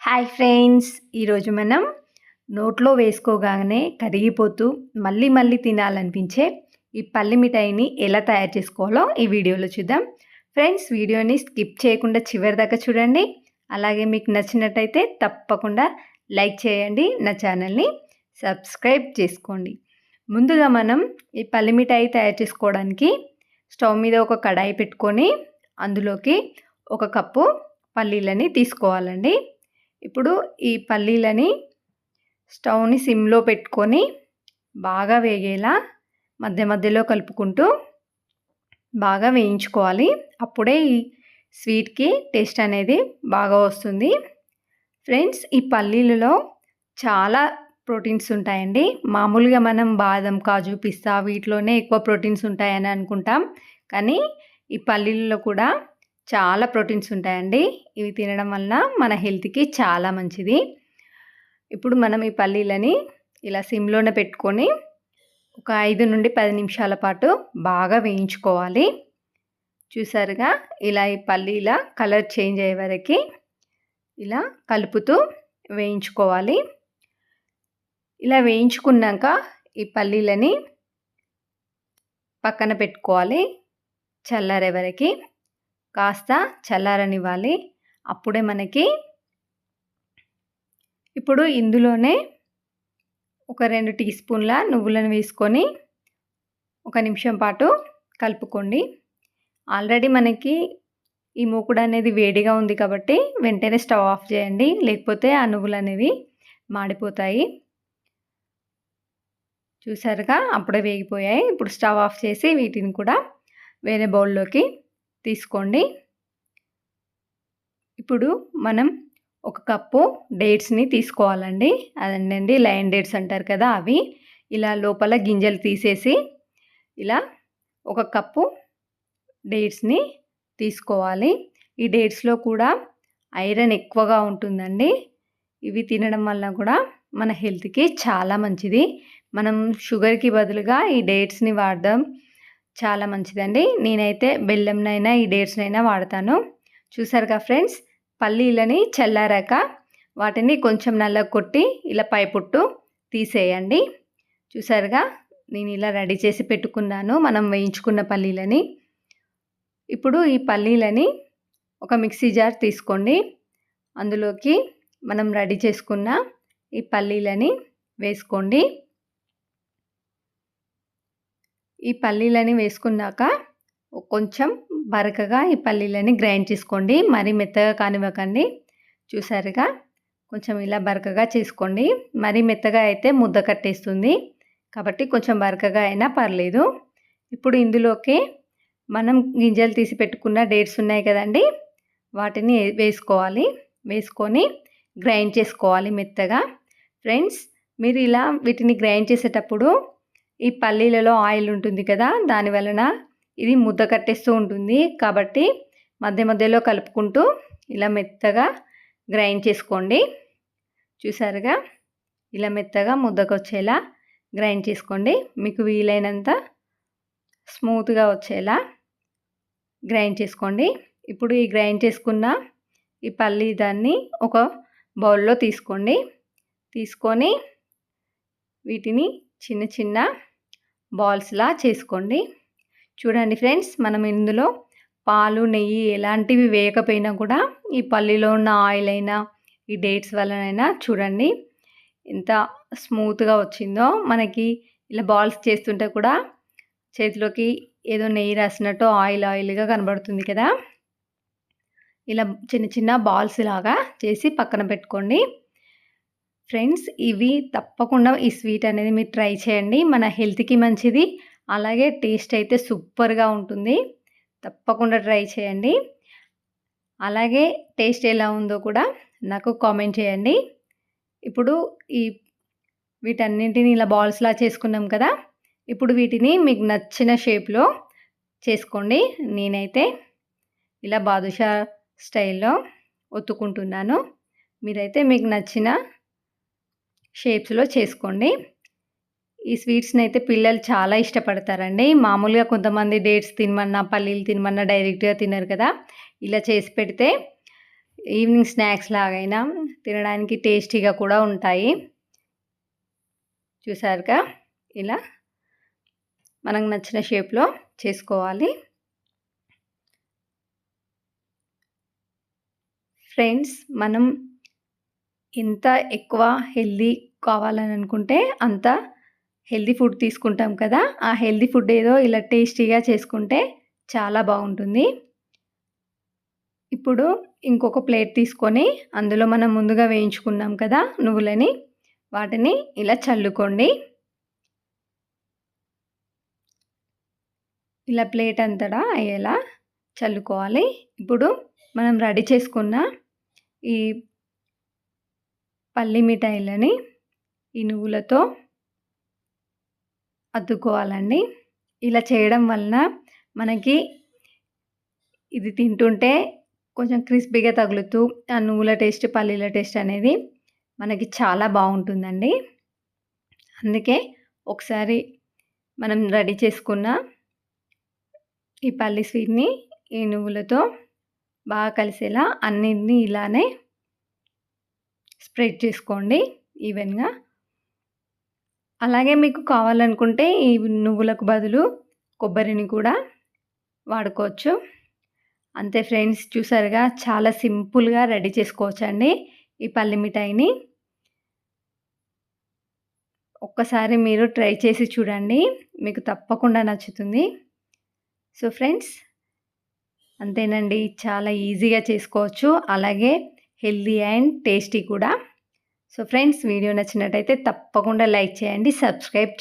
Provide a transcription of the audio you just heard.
Hi friends ఈరోజు మనం నోట్లో వేసుకోగానే కరిగిపోతూ మళ్ళీ మళ్ళీ తినాలనిపించే ఈ పల్లి మిఠాయిని ఎలా తయారు చేసుకోవాలో ఈ వీడియోలో చూద్దాం. ఫ్రెండ్స్ వీడియోని స్కిప్ చేయకుండా చివరి దాకా చూడండి. అలాగే మీకు నచ్చినట్టయితే తప్పకుండా లైక్ చేయండి నా ఛానల్ని సబ్స్క్రైబ్ చేసుకోండి. ముందుగా మనం ఈ పల్లి మిఠాయి తయారు చేసుకోవడానికి స్టవ్ మీద ఒక కడాయి పెట్టుకొని అందులోకి ఒక కప్పు పల్లీలని తీసుకోవాలండి. ఇప్పుడు ఈ పల్లీలని స్టవ్ని సిమ్లో పెట్టుకొని బాగా వేగేలా మధ్య మధ్యలో కలుపుకుంటూ బాగా వేయించుకోవాలి. అప్పుడే ఈ స్వీట్కి టేస్ట్ అనేది బాగా వస్తుంది. ఫ్రెండ్స్ ఈ పల్లీలలో చాలా ప్రోటీన్స్ ఉంటాయండి. మామూలుగా మనం బాదం కాజు పిస్తా వీటిలోనే ఎక్కువ ప్రోటీన్స్ ఉంటాయని అనుకుంటాం. కానీ ఈ పల్లీలలో కూడా చాలా ప్రోటీన్స్ ఉంటాయండి. ఇవి తినడం వలన మన హెల్త్కి చాలా మంచిది. ఇప్పుడు మనం ఈ పల్లీలని ఇలా సిమ్లోనే పెట్టుకొని ఒక ఐదు నుండి పది నిమిషాల పాటు బాగా వేయించుకోవాలి. చూసారుగా? ఇలా ఈ పల్లీల కలర్ చేంజ్ అయ్యే వరకు ఇలా కలుపుతూ వేయించుకోవాలి. ఇలా వేయించుకున్నాక ఈ పల్లీలని పక్కన పెట్టుకోవాలి. చల్లారే వరకు. కాస్త చల్లారనివ్వాలి. అప్పుడే మనకి ఇప్పుడు ఇందులోనే ఒక రెండు టీ స్పూన్ల నువ్వులను వేసుకొని ఒక నిమిషం పాటు కలుపుకోండి. ఆల్రెడీ మనకి ఈ మూకుడు అనేది వేడిగా ఉంది కాబట్టి వెంటనే స్టవ్ ఆఫ్ చేయండి. లేకపోతే ఆ నువ్వులు అనేవి మాడిపోతాయి. చూసారుగా? అప్పుడే వేగిపోయాయి. ఇప్పుడు స్టవ్ ఆఫ్ చేసి వీటిని కూడా వేరే బౌల్లోకి తీసుకోండి. ఇప్పుడు మనం ఒక కప్పు డేట్స్ని తీసుకోవాలండి. అదండి లైన్ డేట్స్ అంటారు కదా అవి. ఇలా లోపల గింజలు తీసేసి ఇలా ఒక కప్పు డేట్స్ని తీసుకోవాలి. ఈ డేట్స్లో కూడా ఐరన్ ఎక్కువగా ఉంటుందండి. ఇవి తినడం వల్ల కూడా మన హెల్త్కి చాలా మంచిది. మనం షుగర్కి బదులుగా ఈ డేట్స్ని వాడదాం చాలా మంచిదండి. నేనైతే బెల్లంనైనా ఈ డేట్స్నైనా వాడతాను. చూసారుగా ఫ్రెండ్స్? పల్లీలని చల్లారాక వాటిని కొంచెం నల్ల కొట్టి ఇలా పైపుట్టు తీసేయండి. చూసారుగా? నేను ఇలా రెడీ చేసి పెట్టుకున్నాను. మనం వేయించుకున్న పల్లీలని. ఇప్పుడు ఈ పల్లీలని ఒక మిక్సీ జార్ తీసుకోండి. అందులోకి మనం రెడీ చేసుకున్న ఈ పల్లీలని వేసుకోండి. ఈ పల్లీలని వేసుకున్నాక కొంచెం బరకగా ఈ పల్లీలని గ్రైండ్ చేసుకోండి. మరీ మెత్తగా కానివ్వకండి. చూసారుగా? కొంచెం ఇలా బరకగా చేసుకోండి. మరీ మెత్తగా అయితే ముద్ద కట్టేస్తుంది. కాబట్టి కొంచెం బరకగా అయినా పర్లేదు. ఇప్పుడు ఇందులోకి మనం గింజలు తీసి పెట్టుకున్న డేట్స్ ఉన్నాయి కదండి? వాటిని వేసుకోవాలి. వేసుకొని గ్రైండ్ చేసుకోవాలి మెత్తగా. ఫ్రెండ్స్ మీరు ఇలా వీటిని గ్రైండ్ చేసేటప్పుడు ఈ పల్లీలలో ఆయిల్ ఉంటుంది కదా దాని వలన ఇది ముద్ద కట్టేస్తూ ఉంటుంది. కాబట్టి మధ్య మధ్యలో కలుపుకుంటూ ఇలా మెత్తగా గ్రైండ్ చేసుకోండి. చూసారుగా? ఇలా మెత్తగా ముద్దకు వచ్చేలా గ్రైండ్ చేసుకోండి. మీకు వీలైనంత స్మూత్గా వచ్చేలా గ్రైండ్ చేసుకోండి. ఇప్పుడు ఈ గ్రైండ్ చేసుకున్న ఈ పల్లి దాన్ని ఒక బౌల్లో తీసుకోండి. తీసుకొని వీటిని చిన్న చిన్న బాల్స్లా చేసుకోండి. చూడండి ఫ్రెండ్స్ మనం ఇందులో పాలు నెయ్యి ఎలాంటివి వేయకపోయినా కూడా ఈ పల్లీలో ఉన్న ఆయిల్ అయినా ఈ డేట్స్ వల్లనైనా చూడండి ఎంత స్మూత్గా వచ్చిందో. మనకి ఇలా బాల్స్ చేస్తుంటే కూడా చేతిలోకి ఏదో నెయ్యి రాసినట్టు ఆయిల్ ఆయిల్గా కనబడుతుంది కదా. ఇలా చిన్న చిన్న బాల్స్ లాగా చేసి పక్కన పెట్టుకోండి. ఫ్రెండ్స్ ఇవి తప్పకుండా ఈ స్వీట్ అనేది మీరు ట్రై చేయండి. మన హెల్త్కి మంచిది. అలాగే టేస్ట్ అయితే సూపర్గా ఉంటుంది. తప్పకుండా ట్రై చేయండి. అలాగే టేస్ట్ ఎలా ఉందో కూడా నాకు కామెంట్ చేయండి. ఇప్పుడు ఈ వీటన్నింటిని ఇలా బాల్స్లా చేసుకున్నాం కదా ఇప్పుడు వీటిని మీకు నచ్చిన షేప్లో చేసుకోండి. నేనైతే ఇలా బాదుషా స్టైల్లో ఒత్తుకుంటున్నాను. మీరైతే మీకు నచ్చిన షేప్స్లో చేసుకోండి. ఈ స్వీట్స్ని అయితే పిల్లలు చాలా ఇష్టపడతారండి. మామూలుగా కొంతమంది డేట్స్ తినమన్నా పల్లీలు తినమన్నా డైరెక్ట్గా తినరు కదా. ఇలా చేసి పెడితే ఈవినింగ్ స్నాక్స్ లాగైనా తినడానికి టేస్టీగా కూడా ఉంటాయి. చూసారుగా? ఇలా మనకు నచ్చిన షేప్లో చేసుకోవాలి. ఫ్రెండ్స్ మనం ఎంత ఎక్కువ హెల్దీ కావాలని అనుకుంటే అంత హెల్దీ ఫుడ్ తీసుకుంటాం కదా. ఆ హెల్దీ ఫుడ్ ఏదో ఇలా టేస్టీగా చేసుకుంటే చాలా బాగుంటుంది. ఇప్పుడు ఇంకొక ప్లేట్ తీసుకొని అందులో మనం ముందుగా వేయించుకున్నాం కదా నువ్వులని. వాటిని ఇలా చల్లుకోండి. ఇలా ప్లేట్ అంతటా అయ్యేలా చల్లుకోవాలి. ఇప్పుడు మనం రెడీ చేసుకున్న ఈ పల్లి మిఠాయిలని ఇనువులతో అద్దుకోవాలండి. ఇలా చేయడం వలన మనకి ఇది తింటుంటే కొంచెం క్రిస్పీగా తగులుతూ ఆ నువ్వుల టేస్ట్ పల్లీల టేస్ట్ అనేది మనకి చాలా బాగుంటుందండి. అందుకే ఒకసారి మనం రెడీ చేసుకున్న ఈ పల్లి స్వీట్ని ఈ నువ్వులతో బాగా కలిసేలా అన్నింటినీ ఇలానే స్ప్రెడ్ చేసుకోండి ఈవెన్గా. అలాగే మీకు కావాలనుకుంటే ఈ నువ్వులకు బదులు కొబ్బరిని కూడా వాడుకోవచ్చు. అంతే ఫ్రెండ్స్ చూసారుగా? చాలా సింపుల్గా రెడీ చేసుకోవచ్చండి ఈ పల్లి మిఠాయిని. ఒక్కసారి మీరు ట్రై చేసి చూడండి మీకు తప్పకుండా నచ్చుతుంది. సో ఫ్రెండ్స్ అంతేనండి. చాలా ఈజీగా చేసుకోవచ్చు. అలాగే హెల్దీ అండ్ టేస్టీ కూడా. సో ఫ్రెండ్స్ వీడియో నచ్చినట్టయితే తప్పకుండా లైక్ చేయండి సబ్స్క్రైబ్